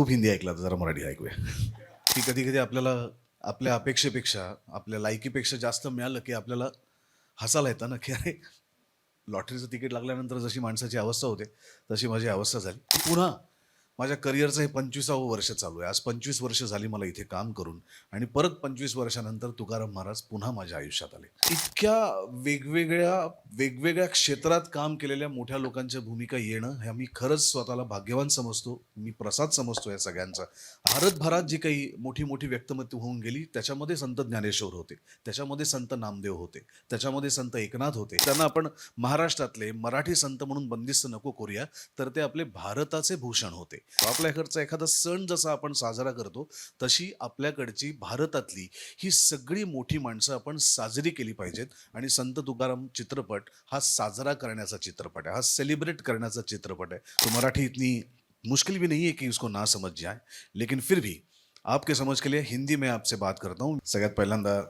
खूप हिंदी ऐकला तर जरा मराठी ऐकूया. की कधी कधी आपल्याला आपल्या अपेक्षेपेक्षा आपल्या लायकीपेक्षा जास्त मिळालं की आपल्याला हसायला येतं ना की अरे लॉटरीचं तिकीट लागल्यानंतर जशी माणसाची अवस्था होते तशी माझी अवस्था झाली. पुन्हा माझ्या करिअरचं हे पंचवीसावं वर्ष चालू आहे. आज पंचवीस वर्ष झाली मला इथे काम करून आणि परत पंचवीस वर्षानंतर तुकाराम महाराज पुन्हा माझ्या आयुष्यात आले. इतक्या वेगवेगळ्या वेगवेगळ्या क्षेत्रात काम केलेल्या मोठ्या लोकांच्या भूमिका येणं हे मी खरंच स्वतःला भाग्यवान समजतो. मी प्रसाद समजतो या सगळ्यांचा. भारतभरात जी काही मोठी मोठी व्यक्तिमत्व होऊन गेली त्याच्यामध्ये संत ज्ञानेश्वर होते. त्याच्यामध्ये संत नामदेव होते. त्याच्यामध्ये संत एकनाथ होते. त्यांना आपण महाराष्ट्रातले मराठी संत म्हणून बंदिस्त नको करूया तर ते आपले भारताचे भूषण होते. आपल्याकडचा एखादा सण जसा आपण साजरा करतो तशी आपल्याकडची भारतातली ही सगळी मोठी माणसं आपण साजरी केली पाहिजेत. आणि संत तुकाराम चित्रपट हा साजरा करण्याचा चित्रपट आहे. हा सेलिब्रेट करण्याचा चित्रपट आहे. तो मराठी इतनी मुश्किल भी नहीं है कि उसको ना समझ जाए. लेकिन फिर भी आपके समझ के लिए हिंदी में आपसे बात करता हूँ। सगळ्यात पहिल्यांदा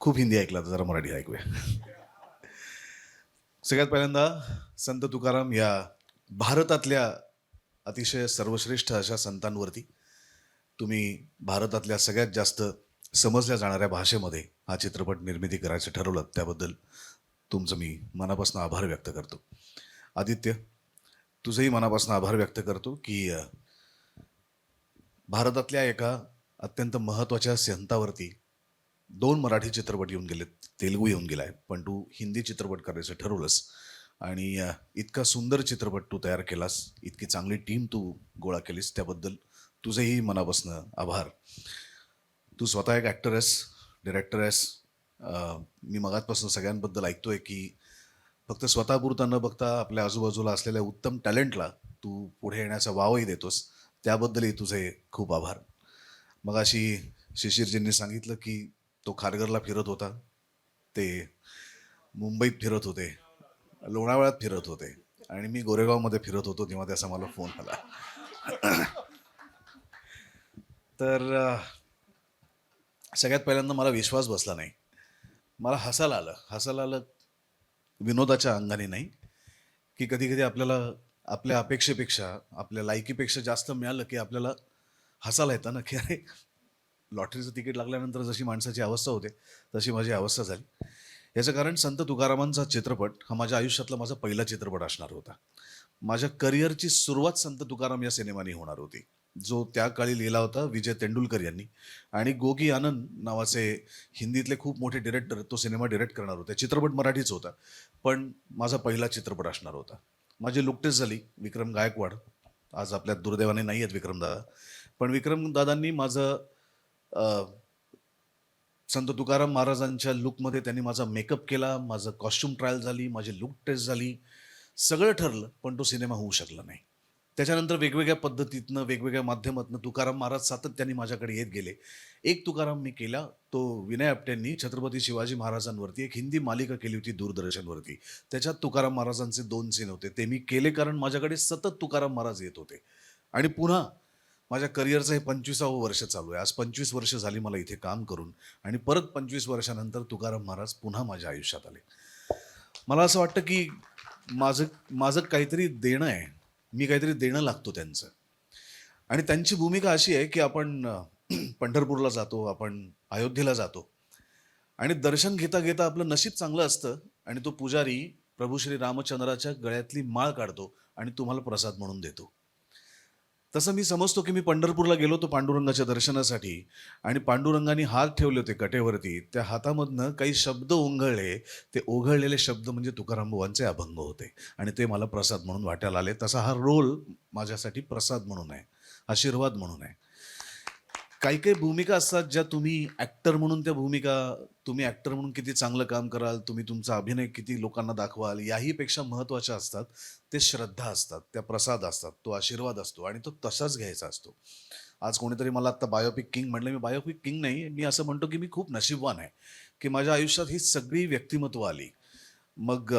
खूप हिंदी ऐकला तर जरा मराठी ऐकूया. सगळ्यात पहिल्यांदा संत तुकाराम या भारतातल्या अतिशय सर्वश्रेष्ठ अशा संतांवरती तुम्ही भारतातल्या सगळ्यात जास्त समजल्या जाणाऱ्या भाषेमध्ये हा चित्रपट निर्मिती करायचं ठरवलं त्याबद्दल तुमचं मी मनापासून आभार व्यक्त करतो. आदित्य तुझंही मनापासून आभार व्यक्त करतो की भारतातल्या एका अत्यंत महत्त्वाच्या संतावरती दोन मराठी चित्रपट येऊन गेलेत तेलगू येऊन गेला आहे पण तू हिंदी चित्रपट करायचं ठरवलंस. आणि इतका सुंदर चित्रपट तू तयार केलास इतकी चांगली टीम तू गोळा केलीस त्याबद्दल तुझेही मनापासनं आभार. तू स्वतः एक ॲक्टर आहेस डिरेक्टर आहेस. मी मगातपासून सगळ्यांबद्दल ऐकतोय की फक्त स्वतःपुरता न बघता आपल्या आजूबाजूला असलेल्या उत्तम टॅलेंटला तू पुढे येण्याचा वावही देतोस त्याबद्दलही तुझे खूप आभार. मग अशी शिशिरजींनी सांगितलं की तो खारघरला फिरत होता ते मुंबईत फिरत होते. लोणावळ्यात फिरत होते. आणि मी गोरेगावमध्ये फिरत होतो तेव्हा त्याचा मला फोन आला. तर सगळ्यात पहिल्यांदा मला विश्वास बसला नाही. मला हसायला आलं. हसायला आलं विनोदाच्या अंगाने नाही. की कधी कधी आपल्याला आपल्या अपेक्षेपेक्षा आपल्या लायकीपेक्षा जास्त मिळालं की आपल्याला हसायला येतं ना की अरे लॉटरीचं तिकीट लागल्यानंतर जशी माणसाची अवस्था होते तशी माझी अवस्था झाली. याचं कारण संत तुकारामांचा चित्रपट हा माझ्या आयुष्यातला माझा पहिला चित्रपट असणार होता. माझ्या करिअरची सुरुवात संत तुकाराम या सिनेमाने होणार होती. जो त्या काळी लिहिला होता विजय तेंडुलकर यांनी. आणि गोगी आनंद नावाचे हिंदीतले खूप मोठे डिरेक्टर तो सिनेमा डिरेक्ट करणार होते. चित्रपट मराठीच होता. पण माझा पहिला चित्रपट असणार होता. माझी लुकटेच झाली विक्रम गायकवाड. आज आपल्या दुर्दैवाने नाही आहेत विक्रमदादा. पण विक्रमदादांनी माझं संत तुकाराम महाराजांच्या लुकमध्ये त्यांनी माझा मेकअप केला माझं कॉस्ट्युम ट्रायल झाली माझी लुक टेस्ट झाली सगळं ठरलं पण तो सिनेमा होऊ शकला नाही. त्याच्यानंतर वेगवेगळ्या पद्धतीतनं वेगवेगळ्या माध्यमातनं तुकाराम महाराज सातत्याने माझ्याकडे येत गेले. एक तुकाराम मी केला तो विनय आपटेंनी छत्रपती शिवाजी महाराजांवरती एक हिंदी मालिका केली होती दूरदर्शनवरती. त्याच्यात तुकाराम महाराजांचे दोन सीन होते. ते मी केले कारण माझ्याकडे सतत तुकाराम महाराज येत होते. आणि पुन्हा माझ्या करिअरचं हे पंचवीसावं वर्ष चालू आहे. आज पंचवीस वर्ष झाली मला इथे काम करून आणि परत पंचवीस वर्षानंतर तुकाराम महाराज पुन्हा माझ्या आयुष्यात आले. मला असं वाटतं की माझं माझं काहीतरी देणं आहे. मी काहीतरी देणं लागतो त्यांचं. आणि त्यांची भूमिका अशी आहे की आपण पंढरपूरला जातो आपण अयोध्येला जातो. आणि दर्शन घेता घेता आपलं नशीब चांगलं असतं आणि तो पुजारी प्रभू श्री रामचंद्राच्या गळ्यातली माळ काढतो आणि तुम्हाला प्रसाद म्हणून देतो. तसं मी समजतो की मी पंढरपूरला गेलो होतो पांडुरंगाच्या दर्शनासाठी आणि पांडुरंगाने हात ठेवले होते कटेवरती. त्या हातामधनं काही शब्द ओंघळले. ते ओघळलेले शब्द म्हणजे तुकारामबुवांचे अभंग होते. आणि ते मला प्रसाद म्हणून वाटायला आले. तसा हा रोल माझ्यासाठी प्रसाद म्हणून आहे. आशीर्वाद म्हणून आहे. काही काही भूमिका असतात ज्या तुम्ही ॲक्टर म्हणून त्या भूमिका तुम्ही ॲक्टर म्हणून किती चांगलं काम कराल तुम्ही तुमचा अभिनय किती लोकांना दाखवाल याहीपेक्षा महत्त्वाच्या असतात. ते श्रद्धा असतात त्या प्रसाद असतात तो आशीर्वाद असतो आणि तो तसाच घ्यायचा असतो. आज कोणीतरी मला आत्ता बायोपिक किंग म्हटलं मी बायोपिक किंग नाही मी असं म्हणतो की मी खूप नशीबवान आहे की माझ्या आयुष्यात ही सगळी व्यक्तिमत्व आली. मग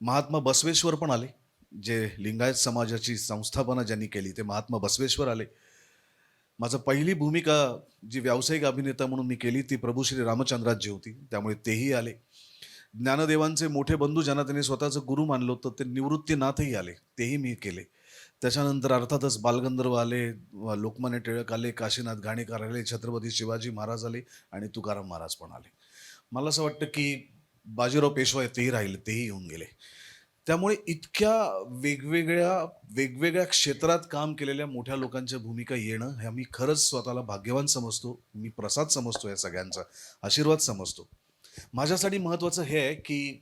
महात्मा बसवेश्वर पण आले जे लिंगायत समाजाची संस्थापना ज्यांनी केली ते महात्मा बसवेश्वर आले. माझं पहिली भूमिका जी व्यावसायिक अभिनेता म्हणून मी केली ती प्रभू श्री रामचंद्राजी होती. त्यामुळे तेही आले. ज्ञानदेवांचे मोठे बंधू ज्यांना त्यांनी स्वतःचं गुरु मानलं होतं ते निवृत्तीनाथही आले. तेही मी केले. त्याच्यानंतर अर्थातच बालगंधर्व आले लोकमान्य टिळक आले काशीनाथ घाणेकर आले छत्रपती शिवाजी महाराज आले आणि तुकाराम महाराज पण आले. मला असं वाटतं की बाजीराव पेशवा तेही राहिले तेही येऊन गेले. त्यामुळे इतक्या वेगवेगळ्या वेगवेगळ्या क्षेत्रात काम केलेल्या मोठ्या लोकांच्या भूमिका येणं हे मी खरंच स्वतःला भाग्यवान समजतो. मी प्रसाद समजतो या सगळ्यांचा. आशीर्वाद समजतो. माझ्यासाठी महत्त्वाचं हे आहे की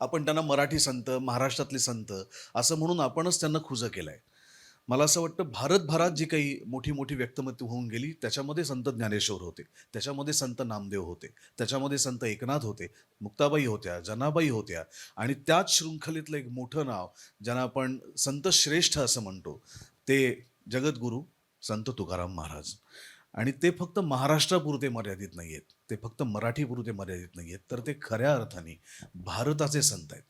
आपण त्यांना मराठी संत महाराष्ट्रातले संत असं म्हणून आपणच त्यांना खुजं केलं आहे मला असं वाटतं भारतभरात जी काही मोठी मोठी व्यक्तिमत्व होऊन गेली त्याच्यामध्ये संत ज्ञानेश्वर होते. त्याच्यामध्ये संत नामदेव होते. त्याच्यामध्ये संत एकनाथ होते. मुक्ताबाई होत्या जनाबाई होत्या. आणि त्याच शृंखलेतलं एक मोठं नाव ज्यांना आपण संत श्रेष्ठ असं म्हणतो ते जगद्गुरू संत तुकाराम महाराज. आणि ते फक्त महाराष्ट्रापुरते मर्यादित नाही आहेत ते फक्त मराठीपुरते मर्यादित नाही आहेत तर ते खऱ्या अर्थाने भारताचे संत आहेत.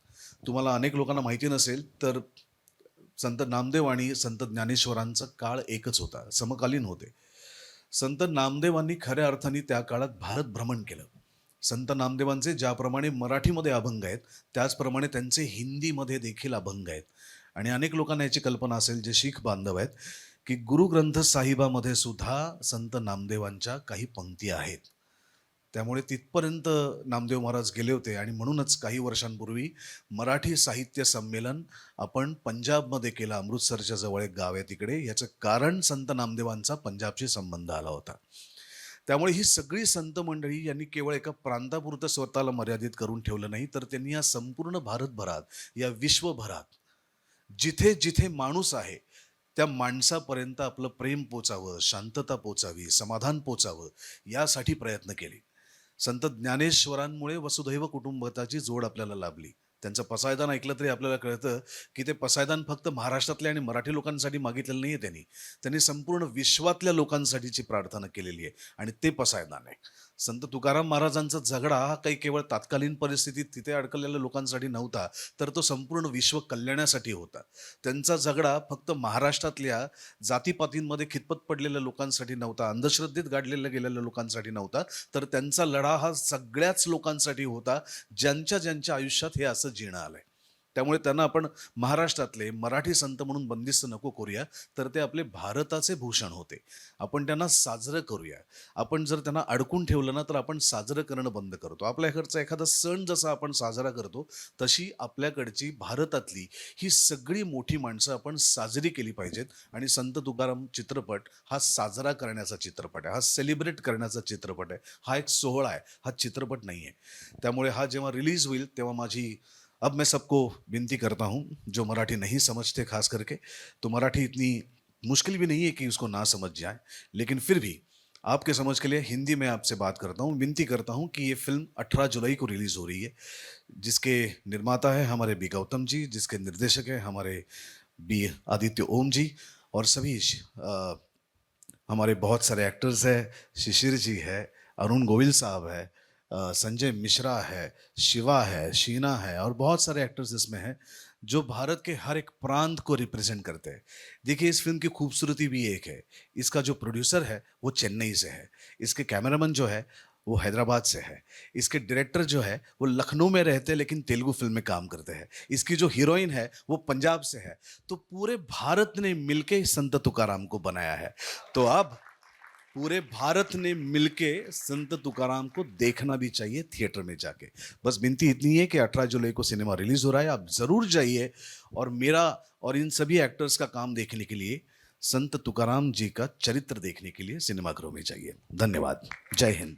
तुम्हाला अनेक लोकांना माहिती नसेल तर संत नामदेव आणि संत ज्ञानेश्वरांचा काळ एकच होता समकालीन होते. संत नामदेवांनी खऱ्या अर्थाने त्या काळात भारत भ्रमण केलं. संत नामदेवांचे ज्याप्रमाणे मराठीमध्ये अभंग आहेत त्याचप्रमाणे त्यांचे हिंदीमध्ये देखील अभंग आहेत. आणि अनेक लोकांना याची कल्पना असेल जे शीख बांधव आहेत की गुरुग्रंथ साहिबामध्ये सुद्धा संत नामदेवांच्या काही पंक्ती आहेत. त्यामुळे तिथपर्यंत नामदेव महाराज गेले होते आणि म्हणूनच काही वर्षांपूर्वी मराठी साहित्य संमेलन आपण पंजाबमध्ये केलं अमृतसरच्या जवळ एक गाव आहे तिकडे. याचं कारण संत नामदेवांचा पंजाबशी संबंध आला होता. त्यामुळे ही सगळी संत मंडळी यांनी केवळ एका प्रांतापुरतं स्वतःला मर्यादित करून ठेवलं नाही तर त्यांनी या संपूर्ण भारतभरात या विश्वभरात जिथे जिथे माणूस आहे त्या माणसापर्यंत आपलं प्रेम पोचावं शांतता पोचावी समाधान पोचावं यासाठी प्रयत्न केले. संत ज्ञानेश्वरांमुळे वसुधैव कुटुंबताची जोड आपल्याला लाभली. त्यांचं पसायदान ऐकलं तरी आपल्याला कळतं की ते पसायदान फक्त महाराष्ट्रातल्या आणि मराठी लोकांसाठी मागितलेलं नाही आहे त्यांनी. त्यांनी संपूर्ण विश्वातल्या लोकांसाठीची प्रार्थना केलेली आहे आणि ते पसायदान आहे. संत तुकाराम महाराजांचा झगडा हा काही केवळ तात्कालीन परिस्थितीत तिथे अडकलेल्या लोकांसाठी नव्हता तर तो संपूर्ण विश्व कल्याणासाठी होता. त्यांचा झगडा फक्त महाराष्ट्रातल्या जातीपातींमध्ये खितपत पडलेल्या लोकांसाठी नव्हता अंधश्रद्धेत गाडलेल्या गेलेल्या लोकांसाठी नव्हता तर त्यांचा लढा हा सगळ्याच लोकांसाठी होता ज्यांच्या ज्यांच्या आयुष्यात हे असं जीणं आलंय. त्यामुळे त्यांना आपण महाराष्ट्रातले मराठी संत म्हणून बंदिस्त नको करूया. तर ते आपले भारताचे भूषण होते. आपण त्यांना साजरं करूया. आपण जर त्यांना अडकून ठेवलं ना तर आपण साजरं करणं बंद करतो. आपल्याकडचा एखादा सण जसा आपण साजरा करतो तशी आपल्याकडची भारतातली ही सगळी मोठी माणसं आपण साजरी केली पाहिजेत. आणि संत तुकाराम चित्रपट हा साजरा करण्याचा चित्रपट आहे. हा सेलिब्रेट करण्याचा चित्रपट आहे. हा एक सोहळा आहे. हा चित्रपट नाही आहे त्यामुळे हा जेव्हा रिलीज होईल तेव्हा माझी अब मैं सबको विनती करता हूँ जो मराठी नहीं समझते खास करके तो मराठी इतनी मुश्किल भी नहीं है कि उसको ना समझ जाए लेकिन फिर भी आपके समझ के लिए हिंदी में आपसे बात करता हूँ विनती करता हूँ कि ये फ़िल्म 18 जुलाई को रिलीज़ हो रही है जिसके निर्माता है हमारे बी गौतम जी जिसके निर्देशक हैं हमारे बी आदित्य ओम जी और सभी अ, हमारे बहुत सारे एक्टर्स हैं शिशिर जी है अरुण गोविल साहब है संजय मिश्रा है, शिवा है, शीना है और बहुत सारे एक्टर्स इसमें हैं जो भारत के हर एक प्रांत को रिप्रेजेंट करते हैं। देखिए, इस फ़िल्म की खूबसूरती भी एक है। इसका जो प्रोड्यूसर है, वो चेन्नई से है। इसके कैमरामैन जो है, वो हैदराबाद से है। इसके डायरेक्टर जो है, वो लखनऊ में रहते हैं, लेकिन तेलुगु फ़िल्म में काम करते हैं। इसकी जो हीरोइन है, वो पंजाब से है। तो पूरे भारत ने मिलके संत तुकाराम को बनाया है। तो अब पूरे भारत ने मिलके संत तुकाराम को देखना भी चाहिए थिएटर में जाके। बस विनती इतनी है कि 18 जुलाई को सिनेमा रिलीज़ हो रहा है, आप ज़रूर जाइए और मेरा और इन सभी एक्टर्स का काम देखने के लिए, संत तुकाराम जी का चरित्र देखने के लिए सिनेमाघरों में जाइए। धन्यवाद। जय हिंद।